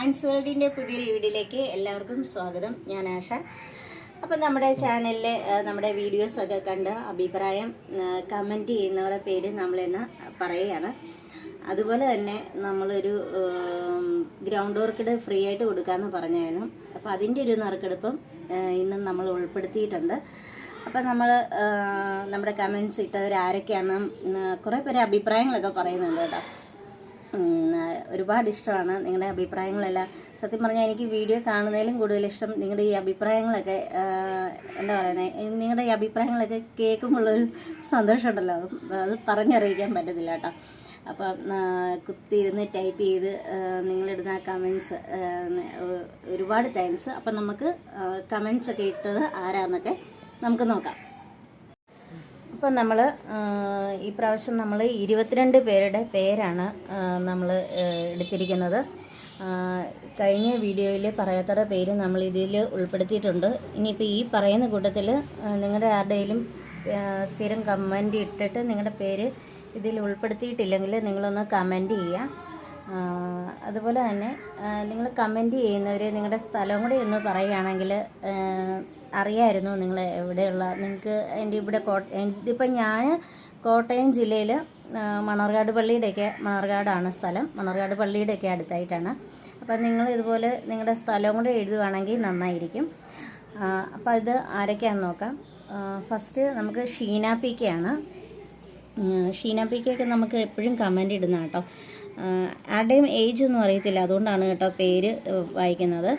ആൻസ് വേൾഡിന്റെ പുതിയൊരു വീഡിയോയിലേക്ക് എല്ലാവർക്കും സ്വാഗതം. ഞാൻ ആശ. അപ്പം നമ്മുടെ ചാനലിൽ നമ്മുടെ വീഡിയോസൊക്കെ കണ്ട് അഭിപ്രായം കമന്റ് ചെയ്യുന്നവരുടെ പേര് നമ്മളെന്ന് പറയുകയാണ്. അതുപോലെ തന്നെ നമ്മളൊരു ഗ്രൗണ്ട് ഓർക്കിഡ് ഫ്രീ ആയിട്ട് കൊടുക്കാമെന്ന് പറഞ്ഞായിരുന്നു. അപ്പോൾ അതിന്റെ ഒരു നറുക്കെടുപ്പും ഇന്ന് നമ്മൾ ഉൾപ്പെടുത്തിയിട്ടുണ്ട്. അപ്പം നമ്മൾ നമ്മുടെ കമൻസ് ഇട്ടവർ ആരൊക്കെയാണെന്ന് കുറേ പേര് അഭിപ്രായങ്ങളൊക്കെ പറയുന്നുണ്ട് കേട്ടോ. ഒരുപാട് ഇഷ്ടമാണ് നിങ്ങളുടെ അഭിപ്രായങ്ങളെല്ലാം. സത്യം പറഞ്ഞാൽ എനിക്ക് വീഡിയോ കാണുന്നതിലും കൂടുതൽ ഇഷ്ടം നിങ്ങളുടെ ഈ അഭിപ്രായങ്ങളൊക്കെ എന്താ പറയുന്നത് നിങ്ങളുടെ ഈ അഭിപ്രായങ്ങളൊക്കെ കേൾക്കുമ്പോഴുള്ളൊരു സന്തോഷമുണ്ടല്ലോ. അത് അത് പറഞ്ഞറിയിക്കാൻ പറ്റത്തില്ല കേട്ടോ. അപ്പം കുത്തിയിരുന്ന് ടൈപ്പ് ചെയ്ത് നിങ്ങളിടുന്ന കമൻസ് ഒരുപാട് താങ്ക്സ്. അപ്പം നമുക്ക് കമൻസ് ഒക്കെ ഇട്ടത് ആരാന്നൊക്കെ നമുക്ക് നോക്കാം. അപ്പം നമ്മൾ ഈ പ്രാവശ്യം നമ്മൾ ഇരുപത്തിരണ്ട് പേരുടെ പേരാണ് നമ്മൾ എടുത്തിരിക്കുന്നത്. കഴിഞ്ഞ വീഡിയോയിൽ പറയാത്തവരുടെ പേര് നമ്മൾ ഇതിൽ ഉൾപ്പെടുത്തിയിട്ടുണ്ട്. ഇനിയിപ്പോൾ ഈ പറയുന്ന കൂട്ടത്തിൽ നിങ്ങളുടെ ആരുടെയും സ്ഥിരം കമന്റ് ഇട്ടിട്ട് നിങ്ങളുടെ പേര് ഇതിൽ ഉൾപ്പെടുത്തിയിട്ടില്ലെങ്കിൽ നിങ്ങളൊന്ന് കമന്റ് ചെയ്യുക അതുപോലെ തന്നെ നിങ്ങൾ കമന്റ് ചെയ്യുന്നവർ നിങ്ങളുടെ സ്ഥലം കൂടി ഒന്ന് പറയുകയാണെങ്കിൽ അറിയായിരുന്നു നിങ്ങൾ എവിടെയുള്ള നിങ്ങൾക്ക് എന്റെ ഇവിടെ കോട്ട ഇതിപ്പോൾ ഞാൻ കോട്ടയം ജില്ലയിൽ മണർകാട് പള്ളിയുടെയൊക്കെ മണർകാടാണ് സ്ഥലം. മണർകാട് പള്ളിയുടെയൊക്കെ അടുത്തായിട്ടാണ്. അപ്പം നിങ്ങൾ ഇതുപോലെ നിങ്ങളുടെ സ്ഥലം കൂടെ എഴുതുവാണെങ്കിൽ നന്നായിരിക്കും. അപ്പോൾ ഇത് ആരൊക്കെയാണെന്ന് നോക്കാം. ഫസ്റ്റ് നമുക്ക് ഷീന പി ആണ്. ഷീന പി കെയൊക്കെ നമുക്ക് എപ്പോഴും കമന്റ് ഇടുന്ന കേട്ടോ ആരുടെയും ഏജ് ഒന്നും അറിയത്തില്ല. അതുകൊണ്ടാണ് കേട്ടോ പേര് വായിക്കുന്നത്.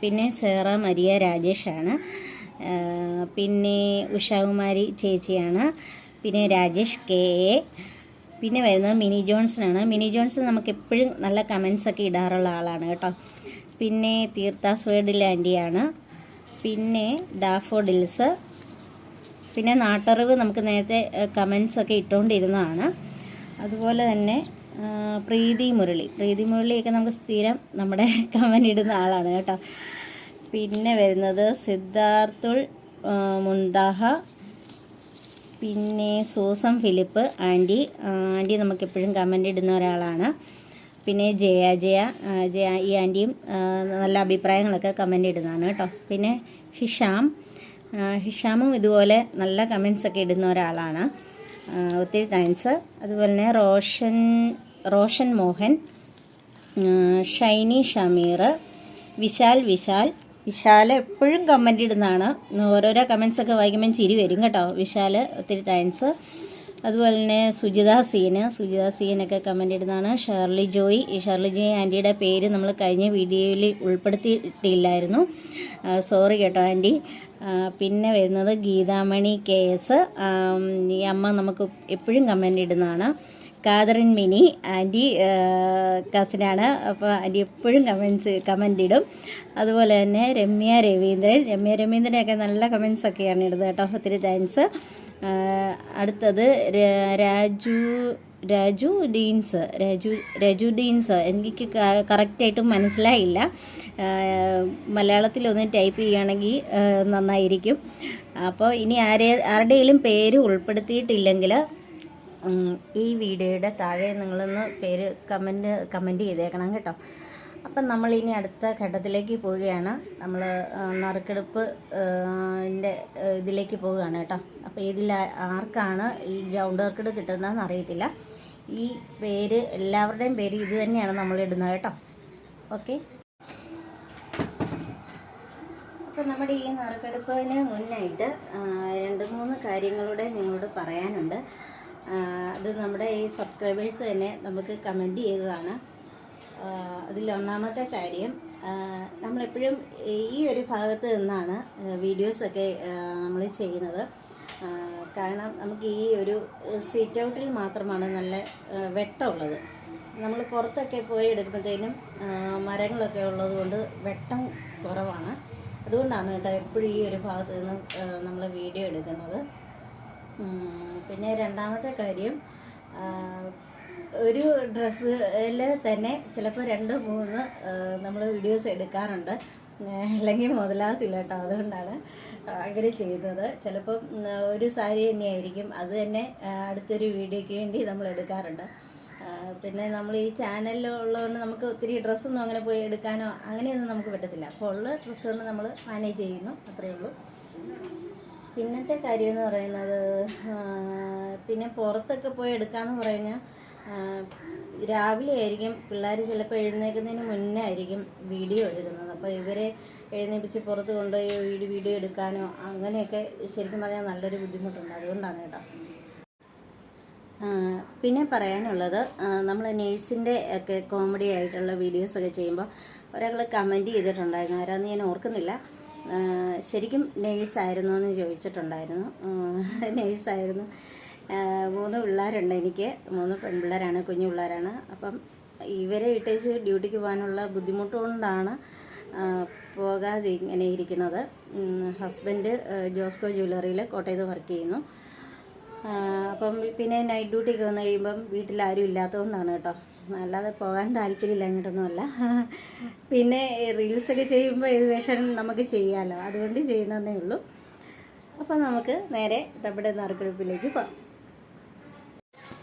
പിന്നെ സേറ മരിയ രാജേഷാണ്. പിന്നെ ഉഷാകുമാരി ചേച്ചിയാണ്. പിന്നെ രാജേഷ് കെ എ. പിന്നെ വരുന്നത് മിനി ജോൺസണാണ്. മിനി ജോൺസൺ നമുക്ക് എപ്പോഴും നല്ല കമൻസ് ഒക്കെ ഇടാറുള്ള ആളാണ് കേട്ടോ. പിന്നെ തീർത്ഥാസ് വേർഡിൽ ആന്റിയാണ് പിന്നെ ഡാഫോഡിൽസ് പിന്നെ നാട്ടറിവ് നമുക്ക് നേരത്തെ കമൻസ് ഒക്കെ ഇട്ടുകൊണ്ടിരുന്നതാണ് അതുപോലെ തന്നെ പ്രീതി മുരളി. പ്രീതി മുരളിയൊക്കെ നമുക്ക് സ്ഥിരം നമ്മുടെ കമന്റ് ഇടുന്ന ആളാണ് കേട്ടോ. പിന്നെ വരുന്നത് സിദ്ധാർത്ഥുൾ മുന്താഹ പിന്നെ സൂസം ഫിലിപ്പ് ആന്റി ആന്റി നമുക്ക് എപ്പോഴും കമന്റ് ഇടുന്ന ഒരാളാണ്. പിന്നെ ജയ ജയ ജയ ഈ ആന്റിയും നല്ല അഭിപ്രായങ്ങളൊക്കെ കമന്റ് ഇടുന്നതാണ് കേട്ടോ. പിന്നെ ഹിഷാം. ഹിഷാമും ഇതുപോലെ നല്ല കമൻസ് ഒക്കെ ഇടുന്ന ഒരാളാണ്. ഒത്തിരി താങ്ക്സ് അതുപോലെ തന്നെ റോഷൻ റോഷൻ മോഹൻ ഷൈനി ഷമീർ വിശാൽ വിശാൽ. വിശാൽ എപ്പോഴും കമന്റ് ഇടുന്നതാണ്. ഓരോരോ കമൻസൊക്കെ വായിക്കുമ്പോൾ ചിരി വരും കേട്ടോ. വിശാൽ ഒത്തിരി താങ്ക്സ് അതുപോലെ തന്നെ സുജിത സീന്. സുജിത സീനൊക്കെ കമന്റ് ഇടുന്നതാണ്. Shirley Joy. ഈ ഷേർലി ജോയ് ആന്റിയുടെ പേര് നമ്മൾ കഴിഞ്ഞ വീഡിയോയിൽ ഉൾപ്പെടുത്തിയിട്ടില്ലായിരുന്നു. സോറി കേട്ടോ ആന്റി പിന്നെ വരുന്നത് ഗീതാമണി കെ എസ്. ഈ അമ്മ നമുക്ക് എപ്പോഴും കമന്റ് ഇടുന്നതാണ്. കാതറിൻ മിനി ആന്റി കസിനാണ് അപ്പോൾ ആന്റി എപ്പോഴും കമൻസ് കമന്റ് ഇടും. അതുപോലെ തന്നെ രമ്യ രവീന്ദ്രൻ. രമ്യ രവീന്ദ്രനൊക്കെ നല്ല കമൻസ് ഒക്കെയാണ് ഇടുന്നത് കേട്ടോ. ഒത്തിരി താങ്ക്സ് അടുത്തത് രാജു രാജു ഡീൻസ് രാജു രാജു ഡീൻസ്. എനിക്ക് കറക്റ്റായിട്ടും മനസ്സിലായില്ല. മലയാളത്തിലൊന്ന് ടൈപ്പ് ചെയ്യുകയാണെങ്കിൽ നന്നായിരിക്കും. അപ്പോൾ ഇനി ആരെ ആരുടെയും പേര് ഉൾപ്പെടുത്തിയിട്ടില്ലെങ്കിൽ ഈ വീഡിയോയുടെ താഴെ നിങ്ങളൊന്ന് പേര് കമന്റ് കമന്റ് ചെയ്തേക്കണം കേട്ടോ. അപ്പം നമ്മൾ ഇനി അടുത്ത ഘട്ടത്തിലേക്ക് പോവുകയാണ്. നമ്മൾ നറുക്കെടുപ്പ് ന്റെ ഇതിലേക്ക് പോവുകയാണ് കേട്ടോ. അപ്പോൾ ഇതിൽ ആർക്കാണ് ഈ ഗ്രൗണ്ട് വർക്കെടുപ്പ് കിട്ടുന്നതെന്ന് അറിയത്തില്ല. ഈ പേര് എല്ലാവരുടെയും പേര് ഇത് തന്നെയാണ് നമ്മൾ ഇടുന്നത് കേട്ടോ. ഓക്കെ. അപ്പോൾ നമ്മുടെ ഈ നറുക്കെടുപ്പിന് മുന്നായിട്ട് രണ്ട് മൂന്ന് കാര്യങ്ങളൂടെ നിങ്ങളോട് പറയാനുണ്ട്. അത് നമ്മുടെ ഈ സബ്സ്ക്രൈബേഴ്സ് തന്നെ നമുക്ക് കമന്റ് ചെയ്തതാണ്. അതിലൊന്നാമത്തെ കാര്യം നമ്മളെപ്പോഴും ഈ ഒരു ഭാഗത്ത് നിന്നാണ് വീഡിയോസൊക്കെ നമ്മൾ ചെയ്യുന്നത്. കാരണം നമുക്ക് ഈ ഒരു സീറ്റ് ഔട്ടിൽ മാത്രമാണ് നല്ല വെട്ടമുള്ളത്. നമ്മൾ പുറത്തൊക്കെ പോയി എടുക്കുമ്പോഴത്തേനും മരങ്ങളൊക്കെ ഉള്ളത് കൊണ്ട് വെട്ടം കുറവാണ്. അതുകൊണ്ടാണ് കേട്ടോ എപ്പോഴും ഈ ഒരു ഭാഗത്ത് നിന്ന് നമ്മൾ വീഡിയോ എടുക്കുന്നത്. പിന്നെ രണ്ടാമത്തെ കാര്യം ഒരു ഡ്രസ്സിൽ തന്നെ ചിലപ്പോൾ രണ്ട് മൂന്ന് നമ്മൾ വീഡിയോസ് എടുക്കാറുണ്ട്. അല്ലെങ്കിൽ മുതലാകത്തില്ല കേട്ടോ അതുകൊണ്ടാണ് അങ്ങനെ ചെയ്യുന്നത്. ചിലപ്പം ഒരു സാരി തന്നെയായിരിക്കും. അത് തന്നെ അടുത്തൊരു വീഡിയോയ്ക്ക് വേണ്ടി നമ്മൾ എടുക്കാറുണ്ട്. പിന്നെ നമ്മൾ ഈ ചാനലിലുള്ളതുകൊണ്ട് നമുക്ക് ഒത്തിരി ഡ്രസ്സൊന്നും അങ്ങനെ പോയി എടുക്കാനോ അങ്ങനെയൊന്നും നമുക്ക് പറ്റത്തില്ല. അപ്പോൾ ഉള്ള ഡ്രസ്സ് കൊണ്ട് നമ്മൾ മാനേജ് ചെയ്യുന്നു അത്രയേ ഉള്ളൂ. പിന്നത്തെ കാര്യം എന്ന് പറയുന്നത് പിന്നെ പുറത്തൊക്കെ പോയി എടുക്കാമെന്ന് പറഞ്ഞാൽ രാവിലെ ആയിരിക്കും പിള്ളേർ ചിലപ്പോൾ എഴുന്നേൽക്കുന്നതിന് മുന്നേ ആയിരിക്കും വീഡിയോ എടുക്കുന്നത്. അപ്പോൾ ഇവരെ എഴുന്നേൽപ്പിച്ച് പുറത്ത് കൊണ്ടുപോയി വീട് വീഡിയോ എടുക്കാനോ അങ്ങനെയൊക്കെ ശരിക്കും പറഞ്ഞാൽ നല്ലൊരു ബുദ്ധിമുട്ടുണ്ട്. അതുകൊണ്ടാണ് കേട്ടോ. പിന്നെ പറയാനുള്ളത് നമ്മൾ നേഴ്സിന്റെ ഒക്കെ കോമഡി ആയിട്ടുള്ള വീഡിയോസൊക്കെ ചെയ്യുമ്പോൾ ഒരാൾ കമന്റ് ചെയ്തിട്ടുണ്ടായിരുന്നു. ആരാന്ന് ഞാൻ ഓർക്കുന്നില്ല. ശരിക്കും നേഴ്സായിരുന്നു എന്ന് ചോദിച്ചിട്ടുണ്ടായിരുന്നു. നേഴ്സായിരുന്നു. മൂന്ന് പിള്ളേരുണ്ട് എനിക്ക്. മൂന്ന് പെൺപിള്ളേരാണ് കുഞ്ഞു പിള്ളേരാണ്. അപ്പം ഇവരെ ഇട്ടേച്ച് ഡ്യൂട്ടിക്ക് പോകാനുള്ള ബുദ്ധിമുട്ട് കൊണ്ടാണ് പോകാതെ ഇങ്ങനെ ഇരിക്കുന്നത്. ഹസ്ബൻഡ് ജോസ്കോ ജ്വല്ലറിയിൽ കോട്ടയത്ത് വർക്ക് ചെയ്യുന്നു. അപ്പം പിന്നെ നൈറ്റ് ഡ്യൂട്ടിക്ക് വന്നു കഴിയുമ്പം വീട്ടിൽ ആരും ഇല്ലാത്തതുകൊണ്ടാണ് കേട്ടോ. അല്ലാതെ പോകാൻ താല്പര്യമില്ല അങ്ങോട്ടൊന്നുമല്ല പിന്നെ റീൽസൊക്കെ ചെയ്യുമ്പോൾ വേഷം നമുക്ക് ചെയ്യാമല്ലോ അതുകൊണ്ട് ചെയ്യുന്നതേ ഉള്ളൂ. അപ്പം നമുക്ക് നേരെ നമ്മുടെ നറുക്കെടുപ്പിലേക്ക് പോകാം.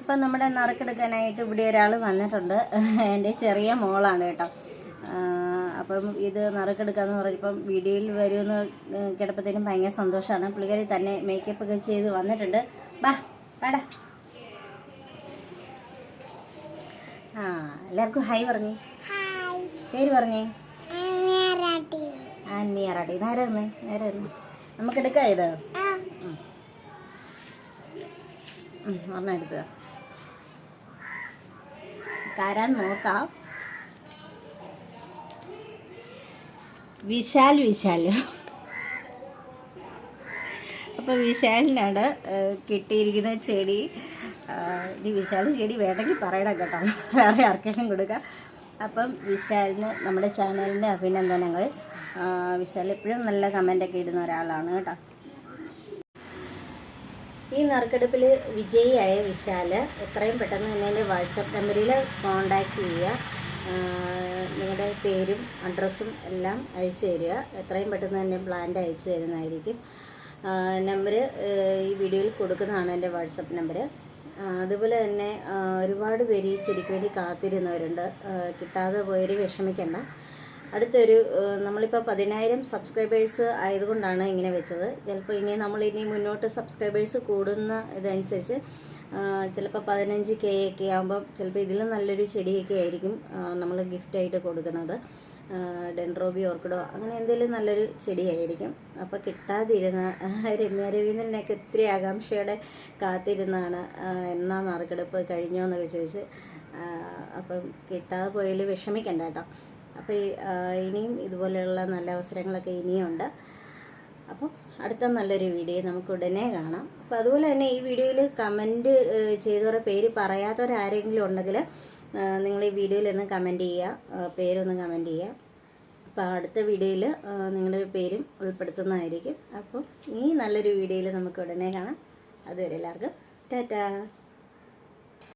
അപ്പം നമ്മുടെ നറുക്കെടുക്കാനായിട്ട് ഇവിടെ ഒരാൾ വന്നിട്ടുണ്ട്. എന്റെ ചെറിയ മോളാണ് കേട്ടോ. അപ്പം ഇത് നറുക്കെടുക്കാന്ന് പറഞ്ഞപ്പം വീഡിയോയിൽ വരുമെന്ന് കിടപ്പത്തേനും ഭയങ്കര സന്തോഷമാണ്. പുള്ളിക്കാരി തന്നെ മേക്കപ്പ് ഒക്കെ ചെയ്ത് വന്നിട്ടുണ്ട്. ബാ പാടാ ആ എല്ലാവർക്കും ഹായ് പറഞ്ഞേ. പേര് പറഞ്ഞേ. ആൻമിയാറാട്ടി നേരെ വന്നേ നേരെ നമുക്ക് എടുക്കാം ഇത്. ഒരെണ്ണം എടുത്തുക കാരാൻ നോക്കാം. വിശാൽ വിശാൽ. അപ്പോൾ വിശാലിനാണ് കിട്ടിയിരിക്കുന്ന ചെടി. ഇനി വിശാൽ ചെടി വേണമെങ്കിൽ പറയണം കേട്ടോ. വേറെ ആർക്കേഷൻ കൊടുക്കാം. അപ്പം വിശാലിന് നമ്മുടെ ചാനലിന്റെ അഭിനന്ദനങ്ങൾ. വിശാൽ എപ്പോഴും നല്ല കമന്റൊക്കെ ഇടുന്ന ഒരാളാണ് കേട്ടോ. ഈ നറുക്കെടുപ്പിൽ വിജയിയായ വിശാൽ എത്രയും പെട്ടെന്ന് തന്നെ എന്റെ വാട്സപ്പ് നമ്പറിൽ കോണ്ടാക്ട് ചെയ്യുക. നിങ്ങളുടെ പേരും അഡ്രസ്സും എല്ലാം അയച്ചു തരിക. എത്രയും പെട്ടെന്ന് തന്നെ പ്ലാന്റ് അയച്ചു തരുന്നതായിരിക്കും. നമ്പർ ഈ വീഡിയോയിൽ കൊടുക്കുന്നതാണ് എന്റെ വാട്സപ്പ് നമ്പർ അതുപോലെ തന്നെ ഒരുപാട് പേര് ഈ ചെടിക്ക് വേണ്ടി കാത്തിരുന്നവരുണ്ട്. കിട്ടാതെ പോയവർ വിഷമിക്കണ്ട. അടുത്തൊരു നമ്മളിപ്പോൾ പതിനായിരം സബ്സ്ക്രൈബേഴ്സ് ആയതുകൊണ്ടാണ് ഇങ്ങനെ വെച്ചത്. ചിലപ്പോൾ ഇനി നമ്മൾ ഇനി മുന്നോട്ട് സബ്സ്ക്രൈബേഴ്സ് കൂടുന്ന ഇതനുസരിച്ച് ചിലപ്പോൾ പതിനഞ്ച് കെ ഒക്കെ ആകുമ്പോൾ ചിലപ്പോൾ ഇതിലും നല്ലൊരു ചെടിയൊക്കെ ആയിരിക്കും നമ്മൾ ഗിഫ്റ്റായിട്ട് കൊടുക്കുന്നത്. ഡെൻഡ്രോബി ഓർക്കിഡോ അങ്ങനെ എന്തെങ്കിലും നല്ലൊരു ചെടിയായിരിക്കും അപ്പോൾ കിട്ടാതിരുന്ന രമ്യ രവീന്ദ്രനൊക്കെ ഇത്തിരി ആകാംക്ഷയോടെ കാത്തിരുന്നാണ് എന്നാ നറുക്കെടുപ്പ് കഴിഞ്ഞോ എന്നൊക്കെ ചോദിച്ച് അപ്പം കിട്ടാതെ പോയതിൽ വിഷമിക്കണ്ട കേട്ടോ. അപ്പോൾ ഇനിയും ഇതുപോലെയുള്ള നല്ല അവസരങ്ങളൊക്കെ ഇനിയുണ്ട് അപ്പം അടുത്ത നല്ലൊരു വീഡിയോ നമുക്ക് ഉടനെ കാണാം. അപ്പോൾ അതുപോലെ തന്നെ ഈ വീഡിയോയിൽ കമന്റ് ചെയ്തവരുടെ പേര് പറയാത്തവരാരെങ്കിലും ഉണ്ടെങ്കിൽ നിങ്ങൾ ഈ വീഡിയോയിൽ ഒന്ന് കമന്റ് ചെയ്യുക പേരൊന്ന് കമന്റ് ചെയ്യുക അപ്പോൾ അടുത്ത വീഡിയോയിൽ നിങ്ങളുടെ പേരും ഉൾപ്പെടുത്തുന്നതായിരിക്കും. അപ്പോൾ ഈ നല്ലൊരു വീഡിയോയിൽ നമുക്ക് ഉടനെ കാണാം. അതുവരെ എല്ലാവർക്കും ടാറ്റാ.